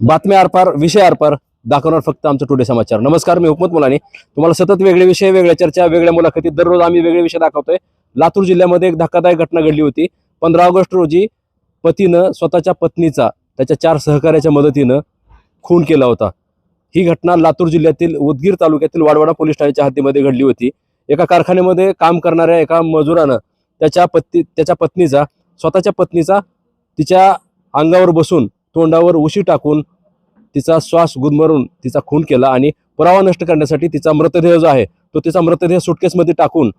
बातम्या आरपार विषय आरपार दाखवणार फक्त आमचं टुडे समाचार नमस्कार मी हुकमत मुलानी. तुम्हाला सतत वेगळे विषय वेगळ्या चर्चा वेगळ्या मुलाखती दररोज आम्ही वेगळे विषय दाखवतोय. लातूर जिल्ह्यामध्ये एक धक्कादायक घटना घडली होती. पंधरा ऑगस्ट रोजी पतीनं स्वतःच्या पत्नीचा त्याच्या चार सहकार्याच्या मदतीनं खून केला होता. ही घटना लातूर जिल्ह्यातील उदगीर तालुक्यातील वाडवाडा पोलीस ठाण्याच्या हद्दीमध्ये घडली होती. एका कारखान्यामध्ये काम करणाऱ्या एका मजुरानं त्याच्या पत्नी त्याच्या पत्नीचा स्वतःच्या पत्नीचा तिच्या अंगावर बसून तोंडावर उशी टाकून तिचा श्वास गुदमरून तिचा खून केला आणि पुरावा नष्ट करण्यासाठी तिचा मृतदेह जो आहे तो तिचा मृतदेह सुटकेसमध्ये टाकून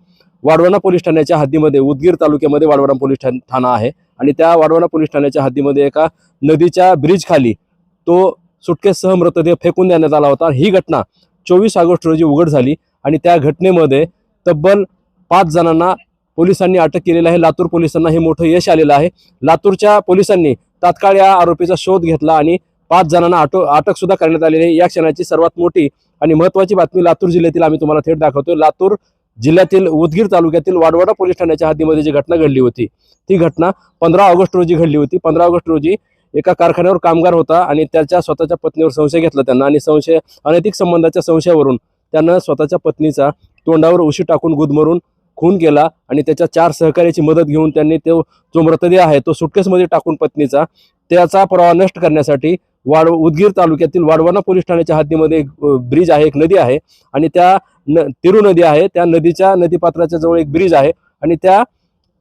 वाडवणा पोलीस ठाण्याच्या हद्दीमध्ये उदगीर तालुक्यामध्ये वाडवणा पोलीस ठा ठाणा आहे. आणि त्या वाडवणा पोलीस ठाण्याच्या हद्दीमध्ये एका नदीच्या ब्रिजखाली तो सुटकेससह मृतदेह फेकून देण्यात आला होता. ही घटना चोवीस ऑगस्ट रोजी उघड झाली आणि त्या घटनेमध्ये तब्बल पाच जणांना पोलिसांनी अटक केलेलं आहे. लातूर पोलिसांना हे मोठं यश आलेलं आहे. लातूरच्या पोलिसांनी तात्काळ या आरोपीचा शोध घेतला आणि पाच जणांना अटो अटक सुद्धा करण्यात आलेली आहे. या क्षणाची सर्वात मोठी आणि महत्त्वाची बातमी लातूर जिल्ह्यातील आम्ही तुम्हाला थेट दाखवतोय लातूर जिल्ह्यातील उदगीर तालुक्यातील वाडवाडा पोलीस ठाण्याच्या हद्दीमध्ये जी घटना घडली होती ती घटना पंधरा ऑगस्ट रोजी घडली होती. पंधरा ऑगस्ट रोजी एका कारखान्यावर कामगार होता आणि त्याच्या स्वतःच्या पत्नीवर संशय घेतला त्यांना आणि संशय अनैतिक संबंधाच्या संशयावरून त्यानं स्वतःच्या पत्नीचा तोंडावर उशी टाकून गुदमरून खून केला आणि त्याच्या चार सहकार्याची मदत घेऊन त्यांनी तो जो मृतदेह आहे तो सुटकेसमध्ये टाकून पत्नीचा त्याचा पुरावा नष्ट करण्यासाठी वाड उदगीर तालुक्यातील वाडवाना पोलीस ठाण्याच्या हद्दीमध्ये एक ब्रिज आहे एक नदी आहे आणि त्या न तिरू नदी आहे त्या नदीच्या नदीपात्राच्या जवळ एक ब्रिज आहे आणि त्या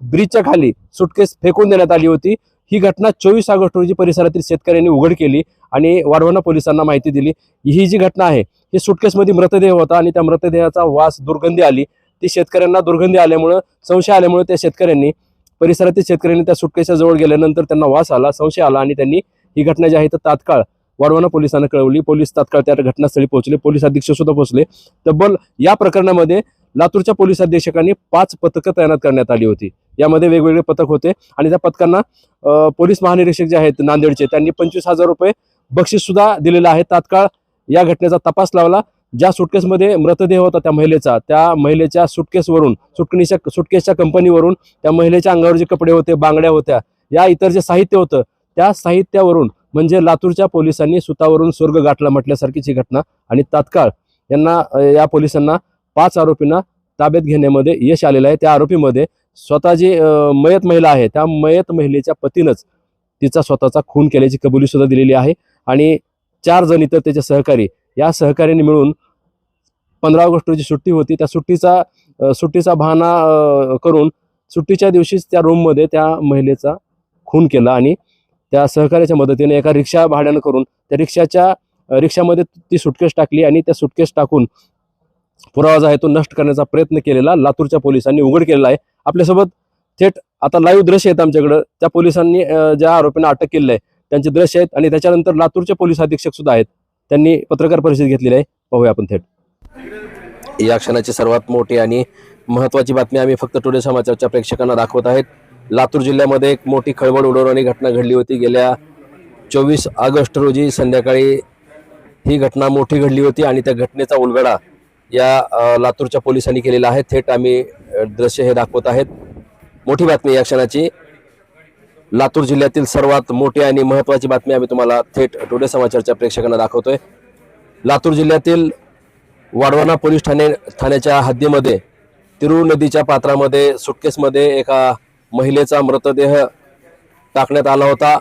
ब्रिजच्या खाली सुटकेस फेकून देण्यात आली होती. ही घटना चोवीस ऑगस्ट रोजी परिसरातील शेतकऱ्यांनी उघड केली आणि वाढवणा पोलिसांना माहिती दिली. ही जी घटना आहे ही सुटकेसमध्ये मृतदेह होता आणि त्या मृतदेहाचा वास दुर्गंधी आली. ती शेतकऱ्यांना दुर्गंधी आल्यामुळं संशय आल्यामुळे त्या शेतकऱ्यांनी परिसरातील शेतकऱ्यांनी त्या सुटकेच्या जवळ गेल्यानंतर त्यांना वास आला संशय आला आणि त्यांनी ही घटना जी आहे तर तात्काळ वाढवणा पोलिसांना कळवली. पोलीस तात्काळ त्या घटनास्थळी पोहोचले. पोलीस अधीक्षक सुद्धा पोहोचले. तब्बल या प्रकरणामध्ये लातूरच्या पोलीस अधीक्षकांनी पाच पथकं तैनात करण्यात आली होती. यामध्ये वेगवेगळे पथक होते आणि त्या पथकांना पोलीस महानिरीक्षक जे आहेत नांदेडचे त्यांनी पंचवीस हजार रुपये बक्षीस सुद्धा दिलेलं आहे. तात्काळ या घटनेचा तपास लावला. ज्या सुटकेसमध्ये मृतदेह होता त्या महिलेचा त्या महिलेच्या सुटकेसवरून सुटकेच्या सुटकेसच्या कंपनीवरून त्या महिलेच्या अंगावर जे कपडे होते बांगड्या होत्या या इतर जे साहित्य होतं त्या साहित्यावरून म्हणजे लातूरच्या पोलिसांनी सुतावरून स्वर्ग गाठला म्हटल्यासारखीची घटना आणि तात्काळ यांना या पोलिसांना पाच आरोपींना ताब्यात घेण्यामध्ये यश आलेलं आहे. त्या आरोपीमध्ये स्वतः जी मयत महिला आहे त्या मयत महिलेच्या पतीनंच तिचा स्वतःचा खून केल्याची कबुली सुद्धा दिलेली आहे आणि चार जण इतर त्याचे सहकारी या सहकार्याने मिळून पंधरा ऑगस्ट रोजी सुट्टी होती. त्या सुट्टीचा सुट्टीचा बहाणा करून सुट्टीच्या दिवशीच त्या रूममध्ये त्या महिलेचा खून केला आणि त्या सहकार्याच्या मदतीने एका रिक्षा भाड्यानं करून त्या रिक्षाच्या रिक्षामध्ये ती सुटकेस टाकली आणि त्या सुटकेस टाकून पुरावा जो आहे तो नष्ट करण्याचा प्रयत्न केलेला लातूरच्या पोलिसांनी उघड केलेला आहे. आपल्यासोबत थेट आता लाईव्ह दृश्य आहेत आमच्याकडं. त्या पोलिसांनी ज्या आरोपींना अटक केलेलं आहे त्यांचे दृश्य आहेत आणि त्याच्यानंतर लातूरचे पोलीस अधीक्षक सुद्धा आहेत. त्यांनी पत्रकार परिषद घेतलेली आहे. पाहूया आपण थेट. या क्षणाची सर्वात मोठी आणि महत्वाची बातमी आम्ही फक्त टुडे समाचारच्या प्रेक्षकांना दाखवत आहेत. लातूर जिल्ह्यामध्ये एक मोठी खळबळ उडवणारी घटना घडली होती. गेल्या चोवीस ऑगस्ट रोजी संध्याकाळी ही घटना मोठी घडली होती आणि त्या घटनेचा उलगडा या लातूरच्या पोलिसांनी केलेला आहे. थेट आम्ही दृश्य हे दाखवत आहेत. मोठी बातमी या क्षणाची. लातूर जिल्ह्यातील सर्वात मोठी आणि महत्वाची बातमी आम्ही तुम्हाला थेट टुडे समाचारच्या प्रेक्षकांना दाखवतोय. लातूर जिल्ह्यातील वाडवाना पोलीस ठाणे ठाण्याच्या हद्दीमध्ये तिरू नदीच्या पात्रामध्ये सुटकेसमध्ये एका महिलेचा मृतदेह टाकण्यात आला होता.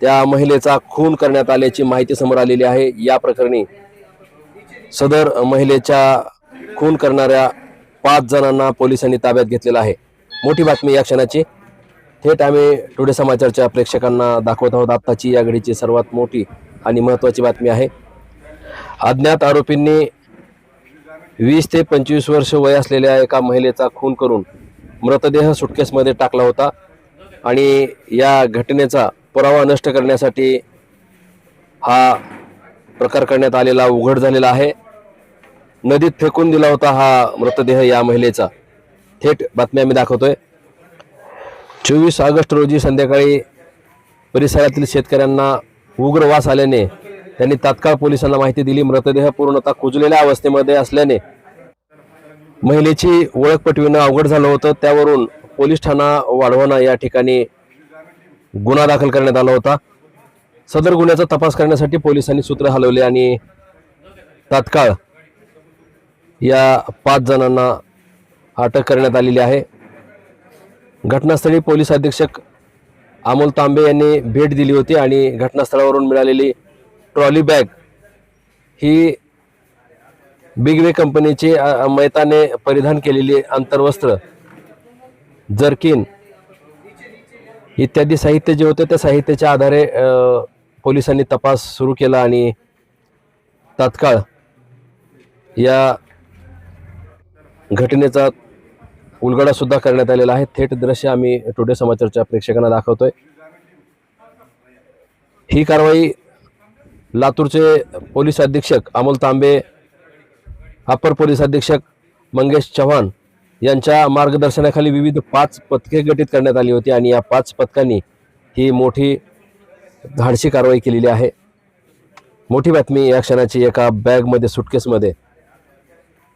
त्या महिलेचा खून करण्यात आल्याची माहिती समोर आलेली आहे. या प्रकरणी सदर महिलेच्या खून करणाऱ्या पाच जणांना पोलिसांनी ताब्यात घेतलेला आहे. मोठी बातमी या क्षणाची. थेट आम्ही टुडे समाचारच्या प्रेक्षकांना दाखवत आहोत. आत्ताची या घडीची सर्वात मोठी आणि महत्त्वाची बातमी आहे. अज्ञात आरोपींनी वीस ते पंचवीस वर्ष वय असलेल्या एका महिलेचा खून करून मृतदेह सुटकेसमध्ये टाकला होता आणि या घटनेचा पुरावा नष्ट करण्यासाठी हा प्रकार करण्यात आलेला उघड झालेला आहे. नदीत फेकून दिला होता हा मृतदेह या महिलेचा. थेट बातमी आम्ही दाखवतोय. चोवीस ऑगस्ट रोजी संध्याकाळी परिसरातील शेतकऱ्यांना उग्र वास आल्याने त्यांनी तात्काळ पोलिसांना माहिती दिली. मृतदेह पूर्णतः कुजलेल्या अवस्थेमध्ये असल्याने महिलेची ओळख पटविणं अवघड झालं होतं. त्यावरून पोलीस ठाणा वाढवणं या ठिकाणी गुन्हा दाखल करण्यात आला होता. सदर गुन्ह्याचा तपास करण्यासाठी पोलिसांनी सूत्र हलवले आणि तात्काळ या पाच जणांना अटक करण्यात आलेली आहे. घटनास्थळी पोलीस अधीक्षक अमोल तांबे यांनी भेट दिली होती आणि घटनास्थळावरून मिळालेली ट्रॉली बॅग ही बिगवे कंपनीची मैताने परिधान केलेली अंतर्वस्त्र जर्किन इत्यादी साहित्य जे होते त्या साहित्याच्या आधारे पोलिसांनी तपास सुरू केला आणि तात्काळ या घटनेचा उलगडा सुद्धा करण्यात आलेला आहे. थेट दृश्य आम्ही टुडे समाचारच्या प्रेक्षकांना दाखवतोय. ही कारवाई लातूरचे पोलीस अधीक्षक अमोल तांबे अपर पोलीस अधीक्षक मंगेश चव्हाण यांच्या मार्गदर्शनाखाली विविध पाच पथके गठीत करण्यात आली होती आणि या पाच पथकांनी ही मोठी धाडशी कारवाई केलेली आहे. मोठी बातमी या क्षणाची एका बॅगमध्ये सुटकेसमध्ये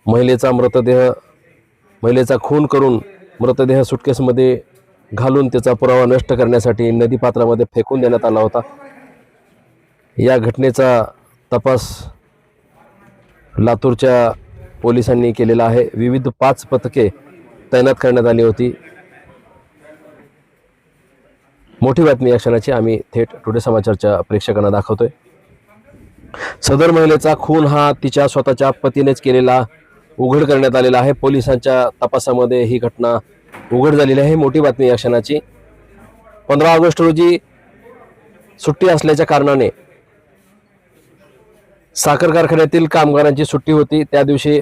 महिलेचा मृतदेह महिलेचा खून करून मृतदेह सुटकेसमध्ये घालून त्याचा पुरावा नष्ट करण्यासाठी नदीपात्रामध्ये फेकून देण्यात आला होता. या घटनेचा तपास लातूरच्या पोलिसांनी केलेला आहे. विविध पाच पथके तैनात करण्यात आली होती. मोठी बातमी या क्षणाची आम्ही थेट टुडे समाचारच्या प्रेक्षकांना दाखवतोय. सदर महिलेचा खून हा तिच्या स्वतःच्या पतीनेच केलेला उघड करण्यात आलेला आहे. पोलिसांच्या तपासामध्ये ही घटना उघड झालेली आहे. मोठी बातमी या क्षणाची. पंधरा ऑगस्ट रोजी सुट्टी असल्याच्या कारणाने साखर कारखान्यातील कामगारांची सुट्टी होती. त्या दिवशी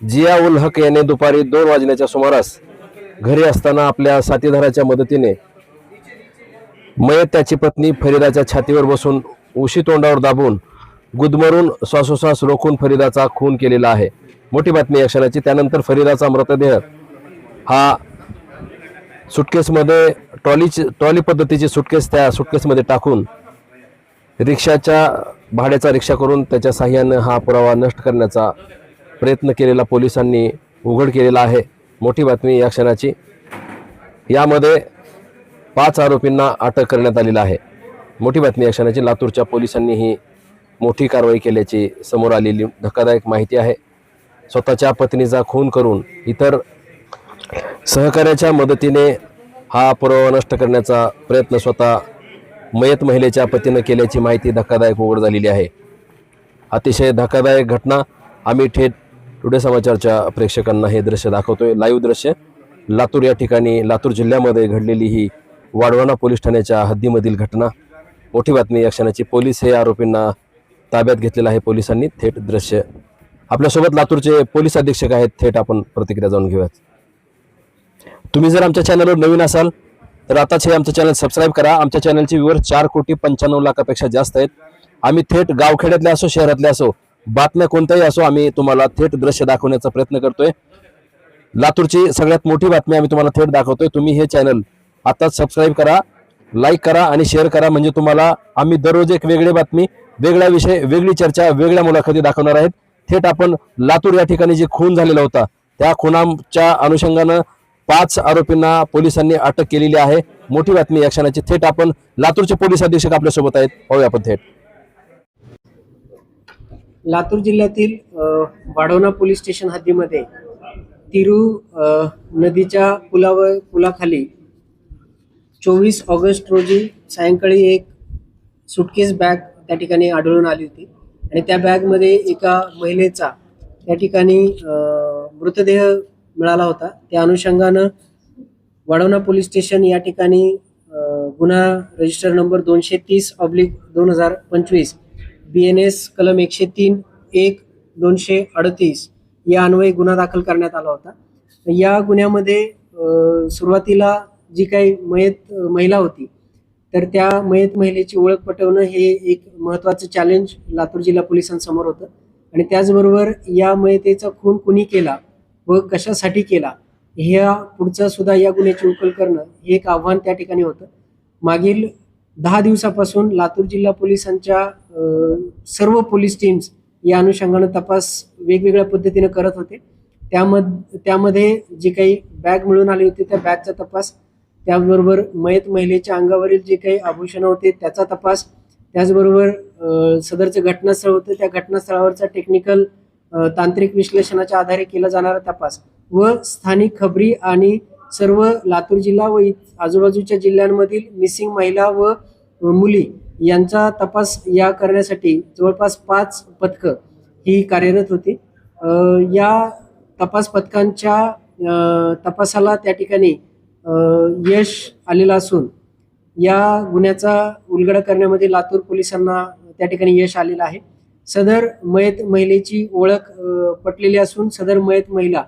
जिया उल हक याने दुपारी दोन वाजण्याच्या सुमारास घरी असताना आपल्या साथीदाराच्या मदतीने मयत त्याची पत्नी फरीदाच्या छातीवर बसून उशी तोंडावर दाबून गुदमरून श्वासोश्वास रोखून फरीदाचा खून केलेला आहे. मोठी बातमी या क्षणाची. त्यानंतर फरीदाचा मृतदेह. हा सुटकेसमध्ये ट्रॉलीची ट्रॉली पद्धतीची सुटकेस त्या सुटकेसमध्ये टाकून रिक्षाच्या भाड्याचा रिक्षा करून त्याच्या साह्यानं हा पुरावा नष्ट करण्याचा प्रयत्न केलेला पोलिसांनी उघड केलेला आहे. मोठी बातमी या क्षणाची. यामध्ये पाच आरोपींना अटक करण्यात आलेला आहे. मोठी बातमी या क्षणाची. लातूरच्या पोलिसांनी ही मोठी कारवाई केल्याची समोर आलेली धक्कादायक माहिती आहे. स्वतःच्या पत्नीचा खून करून इतर सहकार्याच्या मदतीने हा पुरावा नष्ट करण्याचा प्रयत्न स्वतः मयत महिलेच्या पतीनं केल्याची माहिती धक्कादायक उघड झालेली आहे. अतिशय धक्कादायक घटना. आम्ही थेट टुडे समाचारच्या प्रेक्षकांना हे दृश्य दाखवतोय. लाईव्ह दृश्य. लातूर या ठिकाणी लातूर जिल्ह्यामध्ये घडलेली ही वाढवाना पोलीस ठाण्याच्या हद्दीमधील घटना. मोठी बातमी या क्षणाची. पोलीस हे आरोपींना ताब्यात घेतलेलं आहे. पोलिसांनी थेट दृश्य आपल्यासोबत लातूरचे पोलीस अधीक्षक आहेत. थेट आपण प्रतिक्रिया जाऊन घेऊयात. तुम्ही जर आमच्या चॅनलवर नवीन असाल तर आताच हे आमचं चॅनल सबस्क्राईब करा. आमच्या चॅनलचे व्ह्यूवर चार कोटी पंच्याण्णव लाखापेक्षा जास्त आहेत. आम्ही थेट गावखेड्यातले असो शहरातले असो बातम्या कोणत्याही असो आम्ही तुम्हाला थेट दृश्य दाखवण्याचा प्रयत्न करतोय. लातूरची सगळ्यात मोठी बातमी आम्ही तुम्हाला थेट दाखवतोय. तुम्ही हे चॅनल आताच सबस्क्राईब करा लाईक करा आणि शेअर करा. म्हणजे तुम्हाला आम्ही दररोज एक वेगळी बातमी वेगळा विषय वेगळी चर्चा वेगळ्या मुलाखती दाखवणार आहेत. थेट आपण लातूर या ठिकाणी जे खून झालेला होता त्या खुनाच्या अनुषंगानं पाच आरोपींना पोलिसांनी अटक केलेली आहे. मोठी बातमी या क्षणाची. थेट आपण लातूरचे पोलीस अधीक्षक आपल्यासोबत आहेत. पाहूया आपण थेट. लातूर जिल्ह्यातील वाढवणा पोलीस स्टेशन हद्दीमध्ये तिरू नदीच्या पुलावर पुलाखाली चोवीस ऑगस्ट रोजी सायंकाळी एक सुटकेस बॅग त्या ठिकाणी आढळून आली होती. आणि त्या बॅगमध्ये एका महिलेचा त्या ठिकाणी मृतदेह मिळाला होता. त्या अनुषंगानं वाढवणा पोलीस स्टेशन या ठिकाणी गुन्हा रजिस्टर नंबर दोनशे तीस ऑब्लिक दोन हजार पंचवीस बी एन एस कलम एकशे तीन एक दोनशे अडतीस या अन्वये गुन्हा दाखल करण्यात आला होता. या गुन्ह्यामध्ये सुरुवातीला जी काही मयत महिला होती तर त्या मयत महिलेची ओळख पटवणं हे एक महत्वाचं चॅलेंज लातूर जिल्हा पोलिसांसमोर होतं. आणि त्याचबरोबर या मयतेचा खून कुणी केला व कशासाठी केला ह्या पुढचं सुद्धा या गुन्ह्याची उकल करणं हे एक आव्हान त्या ठिकाणी होतं. मागील दहा दिवसापासून लातूर जिल्हा पोलिसांच्या सर्व पोलीस टीम्स या अनुषंगानं तपास वेगवेगळ्या पद्धतीनं करत होते. त्यामध्ये त्यामध्ये जी काही बॅग मिळून आली होती त्या बॅगचा तपास त्याचबरोबर मयत महिलेच्या अंगावरील जे काही आभूषणं होते त्याचा तपास त्याचबरोबर सदरचं घटनास्थळ होतं त्या घटनास्थळावरचा टेक्निकल तांत्रिक विश्लेषणाच्या आधारे केला जाणारा तपास व स्थानिक खबरी आणि सर्व लातूर जिल्हा व आजूबाजूच्या जिल्ह्यांमधील मिसिंग महिला व मुली यांचा तपास या करण्यासाठी जवळपास पाच पथकं ही कार्यरत होती. या तपास पथकांच्या तपासाला त्या ठिकाणी यश आलेलं असून या गुन्ह्याचा उलगडा करण्यामध्ये लातूर पोलिसांना त्या ठिकाणी यश आलेलं आहे. सदर मयत महिलेची ओळख पटलेली असून सदर मयत महिला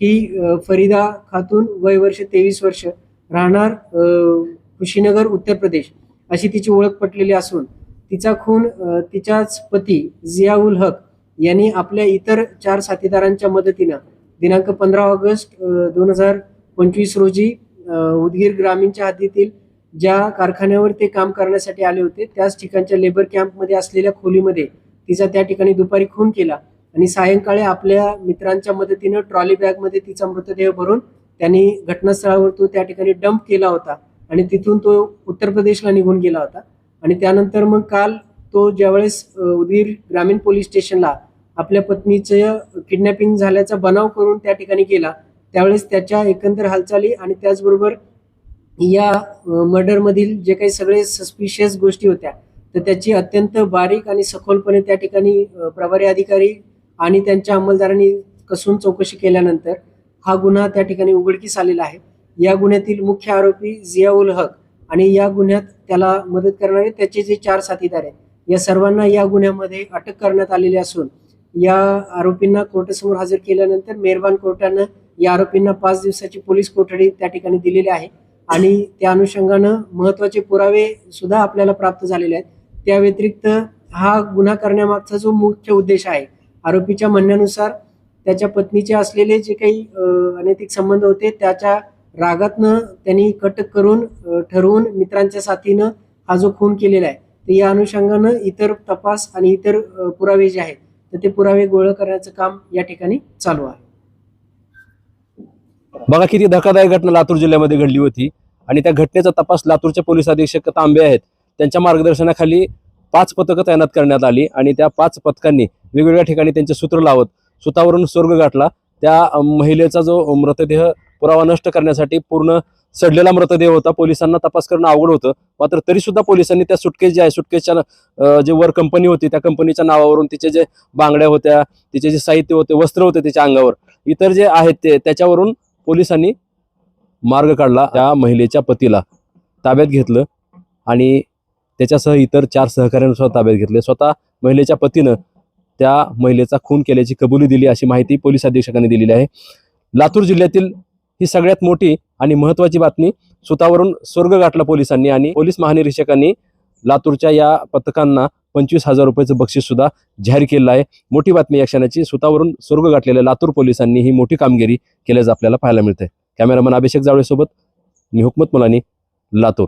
ही फरीदा खातून वय वर्ष तेवीस वर्ष राहणार कुशीनगर उत्तर प्रदेश अशी तिची ओळख पटलेली असून तिचा खून तिच्याच पती जियाउल हक यांनी आपल्या इतर चार साथीदारांच्या मदतीनं दिनांक पंधरा ऑगस्ट दोन हजार पंचवीस रोजी उदगीर ग्रामीणच्या हद्दीतील ज्या कारखान्यावर ते काम करण्यासाठी आले होते त्याच ठिकाणच्या लेबर कॅम्पमध्ये असलेल्या खोलीमध्ये तिचा त्या ठिकाणी दुपारी खून केला आणि सायंकाळी आपल्या मित्रांच्या मदतीनं ट्रॉली बॅगमध्ये तिचा मृतदेह भरून त्यांनी घटनास्थळावर तो त्या ठिकाणी डंप केला होता आणि तिथून तो उत्तर प्रदेशला निघून गेला होता. आणि त्यानंतर मग काल तो ज्यावेळेस उदगीर ग्रामीण पोलीस स्टेशनला आपल्या पत्नीचं किडनॅपिंग झाल्याचा बनाव करून त्या ठिकाणी गेला त्यावेळेस त्याच्या एकंदर हालचाली आणि त्याचबरोबर या मर्डरमधील जे काही सगळे सस्पिशियस गोष्टी होत्या तर त्याची अत्यंत बारीक आणि सखोलपणे त्या ठिकाणी प्रभारी अधिकारी आणि त्यांच्या अंमलदारांनी कसून चौकशी केल्यानंतर हा गुन्हा त्या ठिकाणी उघडकीस आलेला आहे. या गुन्ह्यातील मुख्य आरोपी जियाउल हक आणि या गुन्ह्यात त्याला मदत करणारे त्याचे जे चार साथीदार आहेत या सर्वांना या गुन्ह्यामध्ये अटक करण्यात आलेली असून या आरोपींना कोर्टासमोर हजर केल्यानंतर मेहरबान कोर्टानं या आरोपींना पाच दिवसाची पोलीस कोठडी त्या ठिकाणी दिलेली आहे. आणि त्या अनुषंगानं महत्त्वाचे पुरावे सुद्धा आपल्याला प्राप्त झालेले आहेत. त्या व्यतिरिक्त हा गुन्हा करण्यामागचा जो मुख्य उद्देश आहे आरोपीच्या म्हणण्यानुसार त्याच्या पत्नीचे असलेले जे काही अनैतिक संबंध होते त्याच्या रागातनं त्यांनी कटक करून ठरवून मित्रांच्या साथीनं हा जो खून केलेला आहे तर या अनुषंगानं इतर तपास आणि इतर पुरावे जे आहेत तर ते पुरावे गोळा करण्याचं काम या ठिकाणी चालू आहे. बघा किती धक्कादायक घटना लातूर जिल्ह्यामध्ये घडली होती. आणि त्या घटनेचा तपास लातूरचे पोलीस अधीक्षक तांबे आहेत. त्यांच्या मार्गदर्शनाखाली पाच पथकं तैनात करण्यात आली आणि त्या पाच पथकांनी वेगवेगळ्या ठिकाणी त्यांचे सूत्र लावत सुतावरून स्वर्ग गाठला. त्या महिलेचा जो मृतदेह पुरावा नष्ट करण्यासाठी पूर्ण सडलेला मृतदेह होता. पोलिसांना तपास करणं अवघड होतं. मात्र तरी सुद्धा पोलिसांनी त्या सुटकेस जे आहे सुटकेसच्या जे वर कंपनी होती त्या कंपनीच्या नावावरून तिचे जे बांगड्या होत्या तिचे जे साहित्य होते वस्त्र होते तिच्या अंगावर इतर जे आहेत ते त्याच्यावरून पोलिसांनी मार्ग काढला त्या महिलेच्या पतीला. ताब्यात घेतलं आणि त्याच्यासह इतर चार सहकाऱ्यांसह ताब्यात घेतले. स्वतः महिलेच्या पतीनं त्या महिलेचा खून केल्याची कबुली दिली अशी माहिती पोलीस अधीक्षकांनी दिलेली आहे. लातूर जिल्ह्यातील ही सगळ्यात मोठी आणि महत्त्वाची बातमी सुतावरून स्वर्ग गाठला पोलिसांनी आणि पोलीस महानिरीक्षकांनी लातूरच्या या पथकांना पंचवीस हजार रुपयाचं बक्षीस सुद्धा जाहीर केलेलं आहे. मोठी बातमी या क्षणाची सुतावरून स्वर्ग गाठलेल्या लातूर पोलिसांनी ही मोठी कामगिरी केल्याचं आपल्याला पाहायला मिळतंय. कॅमेरामन अभिषेक जावळेसोबत मी हुकमत मुलानी लातूर.